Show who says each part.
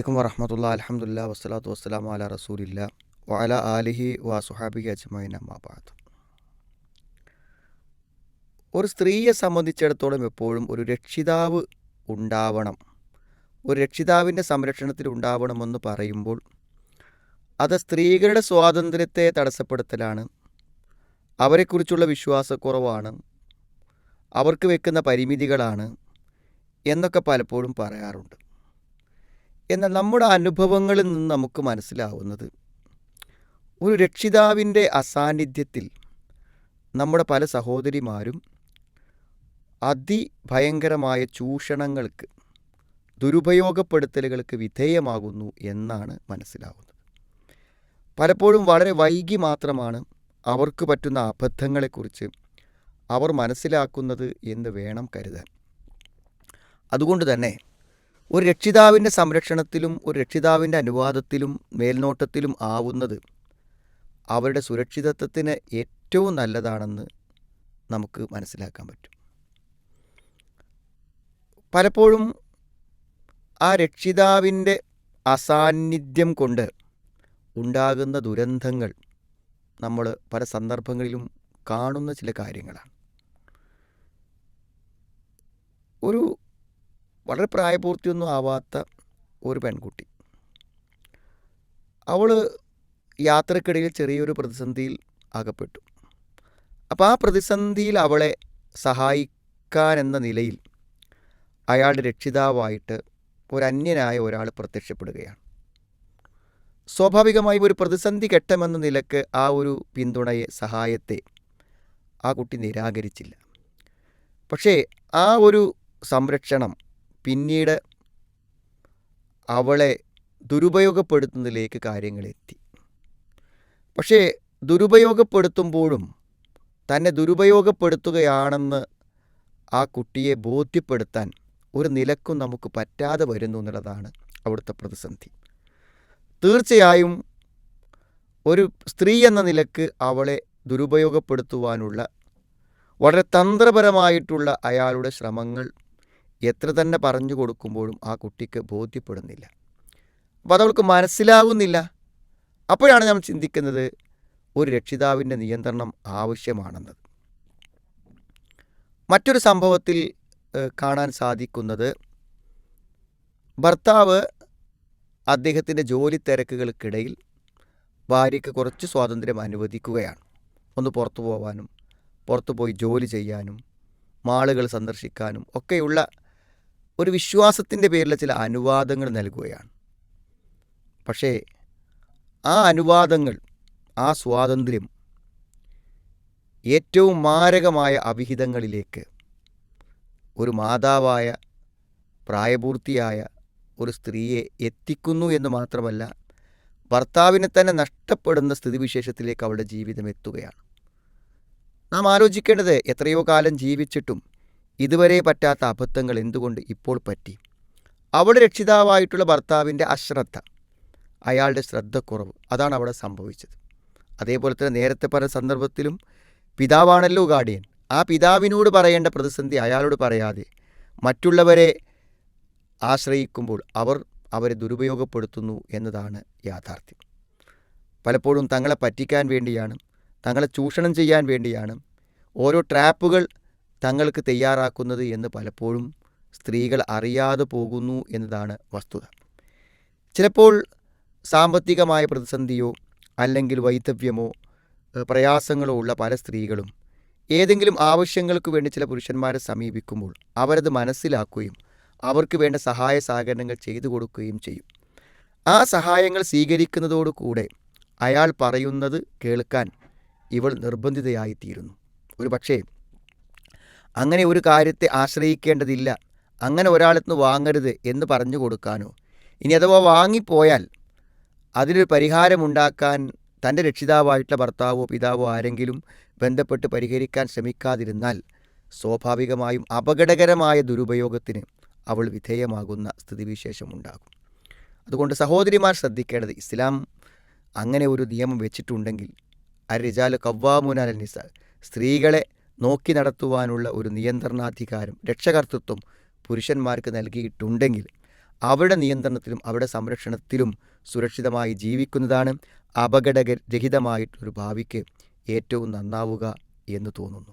Speaker 1: അലൈക്കും വറഹമത്തുള്ള അലഹമുല്ല വസ്സലാത്തു വസ്സലാം അല റസൂലില്ല വഅല ആലിഹി വ സുഹാബി അജ്മൈൻ അമ്മാബാദ് ഒരു സ്ത്രീയെ സംബന്ധിച്ചിടത്തോളം എപ്പോഴും ഒരു രക്ഷിതാവ് ഉണ്ടാവണം. ഒരു രക്ഷിതാവിന്റെ സംരക്ഷണത്തിൽ ഉണ്ടാവണമെന്ന് പറയുമ്പോൾ അത് സ്ത്രീകളുടെ സ്വാതന്ത്ര്യത്തെ തടസ്സപ്പെടുത്തലാണ്. അവരെക്കുറിച്ചുള്ള വിശ്വാസക്കുറവാണ്. അവർക്ക് വെക്കുന്ന പരിമിതികളാണ് എന്നൊക്കെ പലപ്പോഴും പറയാറുണ്ട്. എന്നാൽ നമ്മുടെ അനുഭവങ്ങളിൽ നിന്ന് നമുക്ക് മനസ്സിലാവുന്നത്. ഒരു രക്ഷിതാവിന്റെ അസാന്നിധ്യത്തിൽ നമ്മുടെ പല സഹോദരിമാരും അതിഭയങ്കരമായ ചൂഷണങ്ങൾക്ക് ദുരുപയോഗപ്പെടുത്തലുകൾക്ക് വിധേയമാകുന്നു എന്നാണ് മനസ്സിലാവുന്നത്. പലപ്പോഴും വളരെ വൈകി മാത്രമാണ് അവർക്ക് പറ്റുന്ന അബദ്ധങ്ങളെക്കുറിച്ച് അവർ മനസ്സിലാക്കുന്നത് എന്ന് വേണം കരുതാൻ. അതുകൊണ്ട് തന്നെ ഒരു രക്ഷിതാവിന്റെ സംരക്ഷണത്തിലും ഒരു രക്ഷിതാവിന്റെ അനുവാദത്തിലും മേൽനോട്ടത്തിലും ആവുന്നത് അവരുടെ സുരക്ഷിതത്വത്തിന് ഏറ്റവും നല്ലതാണെന്ന് നമുക്ക് മനസ്സിലാക്കാൻ പറ്റും. പലപ്പോഴും ആ രക്ഷിതാവിന്റെ അസാന്നിധ്യം കൊണ്ട് ഉണ്ടാകുന്ന ദുരന്തങ്ങൾ നമ്മൾ പല സന്ദർഭങ്ങളിലും കാണുന്ന ചില കാര്യങ്ങളാണ്. ഒരു വളരെ പ്രായപൂർത്തിയൊന്നും ആവാത്ത ഒരു പെൺകുട്ടി. അവൾ യാത്രക്കിടയിൽ ചെറിയൊരു പ്രതിസന്ധിയിൽ അകപ്പെട്ടു. അപ്പോൾ ആ പ്രതിസന്ധിയിൽ അവളെ സഹായിക്കാൻ എന്ന നിലയിൽ അയാളുടെ രക്ഷിതാവായിട്ട് ഒരു അന്യനായ ഒരാൾ പ്രത്യക്ഷപ്പെടുകയാണ്. സ്വാഭാവികമായും ഒരു പ്രതിസന്ധി ഘട്ടമെന്ന നിലയ്ക്ക് ആ ഒരു പിന്തുണയെ സഹായത്തെ ആ കുട്ടി നിരാകരിച്ചില്ല. പക്ഷേ ആ ഒരു സംരക്ഷണം പിന്നീട് അവളെ ദുരുപയോഗപ്പെടുത്തുന്നതിലേക്ക് കാര്യങ്ങളെത്തി. പക്ഷേ ദുരുപയോഗപ്പെടുത്തുമ്പോഴും തന്നെ ദുരുപയോഗപ്പെടുത്തുകയാണെന്ന് ആ കുട്ടിയെ ബോധ്യപ്പെടുത്താൻ ഒരു നിലക്കും നമുക്ക് പറ്റാതെ വരുന്നു എന്നുള്ളതാണ് അവിടുത്തെ പ്രതിസന്ധി. തീർച്ചയായും ഒരു സ്ത്രീ എന്ന നിലയ്ക്ക് അവളെ ദുരുപയോഗപ്പെടുത്തുവാനുള്ള വളരെ തന്ത്രപരമായിട്ടുള്ള അയാളുടെ ശ്രമങ്ങൾ എത്ര തന്നെ പറഞ്ഞു കൊടുക്കുമ്പോഴും ആ കുട്ടിക്ക് ബോധ്യപ്പെടുന്നില്ല. അപ്പോൾ അതവൾക്ക് മനസ്സിലാവുന്നില്ല. അപ്പോഴാണ് നമ്മൾ ചിന്തിക്കുന്നത് ഒരു രക്ഷിതാവിന്റെ നിയന്ത്രണം ആവശ്യമാണെന്നത്. മറ്റൊരു സംഭവത്തിൽ കാണാൻ സാധിക്കുന്നത് ഭർത്താവ് അദ്ദേഹത്തിന്റെ ജോലി തിരക്കുകൾക്കിടയിൽ ഭാര്യയ്ക്ക് കുറച്ച് സ്വാതന്ത്ര്യം അനുവദിക്കുകയാണ്. ഒന്ന് പുറത്തു പോകാനും പുറത്തു പോയി ജോലി ചെയ്യാനും മാളുകൾ സന്ദർശിക്കാനും ഒക്കെയുള്ള ഒരു വിശ്വാസത്തിന്റെ പേരിൽ ചില അനുവാദങ്ങൾ നൽകുകയാണ്. പക്ഷേ ആ അനുവാദങ്ങൾ ആ സ്വാതന്ത്ര്യം ഏറ്റവും മാരകമായ അവിഹിതങ്ങളിലേക്ക് ഒരു മാതാവായ പ്രായപൂർത്തിയായ ഒരു സ്ത്രീയെ എത്തിക്കുന്നു എന്ന് മാത്രമല്ല ഭർത്താവിനെ തന്നെ നഷ്ടപ്പെടുന്ന സ്ഥിതിവിശേഷത്തിലേക്ക് അവളുടെ ജീവിതം എത്തുകയാണ്. നാം ആലോചിക്കേണ്ടത് എത്രയോ കാലം ജീവിച്ചിട്ടും ഇതുവരെ പറ്റാത്ത അബദ്ധങ്ങൾ എന്തുകൊണ്ട് ഇപ്പോൾ പറ്റി? അവളുടെ രക്ഷിതാവായിട്ടുള്ള ഭർത്താവിന്റെ അശ്രദ്ധ. അയാളുടെ ശ്രദ്ധക്കുറവ്. അതാണ് അവിടെ സംഭവിച്ചത്. അതേപോലെ തന്നെ നേരത്തെ പല സന്ദർഭത്തിലും പിതാവാണല്ലോ ഗാർഡിയൻ. ആ പിതാവിനോട് പറയേണ്ട പ്രതിസന്ധി അയാളോട് പറയാതെ മറ്റുള്ളവരെ ആശ്രയിക്കുമ്പോൾ അവർ അവരെ ദുരുപയോഗപ്പെടുത്തുന്നു എന്നതാണ് യാഥാർത്ഥ്യം. പലപ്പോഴും തങ്ങളെ പറ്റിക്കാൻ വേണ്ടിയാണ് തങ്ങളെ ചൂഷണം ചെയ്യാൻ വേണ്ടിയാണ് ഓരോ ട്രാപ്പുകൾ തങ്ങൾക്ക് തയ്യാറാക്കുന്നത് എന്ന് പലപ്പോഴും സ്ത്രീകൾ അറിയാതെ പോകുന്നു എന്നതാണ് വസ്തുത. ചിലപ്പോൾ സാമ്പത്തികമായ പ്രതിസന്ധിയോ അല്ലെങ്കിൽ വൈധവ്യമോ പ്രയാസങ്ങളോ ഉള്ള പല സ്ത്രീകളും ഏതെങ്കിലും ആവശ്യങ്ങൾക്ക് വേണ്ടി ചില പുരുഷന്മാരെ സമീപിക്കുമ്പോൾ അവരത് മനസ്സിലാക്കുകയും അവർക്ക് വേണ്ട സഹായ സഹകരണങ്ങൾ ചെയ്തു കൊടുക്കുകയും ചെയ്യും. ആ സഹായങ്ങൾ സ്വീകരിക്കുന്നതോടുകൂടെ അയാൾ പറയുന്നത് കേൾക്കാൻ ഇവൾ നിർബന്ധിതയായിത്തീരുന്നു. ഒരു പക്ഷേ അങ്ങനെ ഒരു കാര്യത്തെ ആശ്രയിക്കേണ്ടതില്ല. അങ്ങനെ ഒരാളെന്ന് വാങ്ങരുത് എന്ന് പറഞ്ഞു കൊടുക്കാനോ. ഇനി അഥവാ വാങ്ങിപ്പോയാൽ അതിനൊരു പരിഹാരമുണ്ടാക്കാൻ തന്റെ രക്ഷിതാവായിട്ടുള്ള ഭർത്താവോ പിതാവോ ആരെങ്കിലും ബന്ധപ്പെട്ട് പരിഹരിക്കാൻ ശ്രമിക്കാതിരുന്നാൽ സ്വാഭാവികമായും അപകടകരമായ ദുരുപയോഗത്തിന് അവൾ വിധേയമാകുന്ന സ്ഥിതിവിശേഷമുണ്ടാകും. അതുകൊണ്ട് സഹോദരിമാർ ശ്രദ്ധിക്കേണ്ടത് ഇസ്ലാം അങ്ങനെ ഒരു നിയമം വെച്ചിട്ടുണ്ടെങ്കിൽ അരിജാൽ കവ്വാമുന നിസ സ്ത്രീകളെ നോക്കി നടത്തുവാനുള്ള ഒരു നിയന്ത്രണാധികാരം രക്ഷകർത്തൃത്വം പുരുഷന്മാർക്ക് നൽകിയിട്ടുണ്ടെങ്കിൽ അവരുടെ നിയന്ത്രണത്തിലും അവരുടെ സംരക്ഷണത്തിലും സുരക്ഷിതമായി ജീവിക്കുന്നതാണ് അപകടരഹിതമായിട്ടൊരു ഭാവിക്ക് ഏറ്റവും നന്നാവുക എന്ന് തോന്നുന്നു.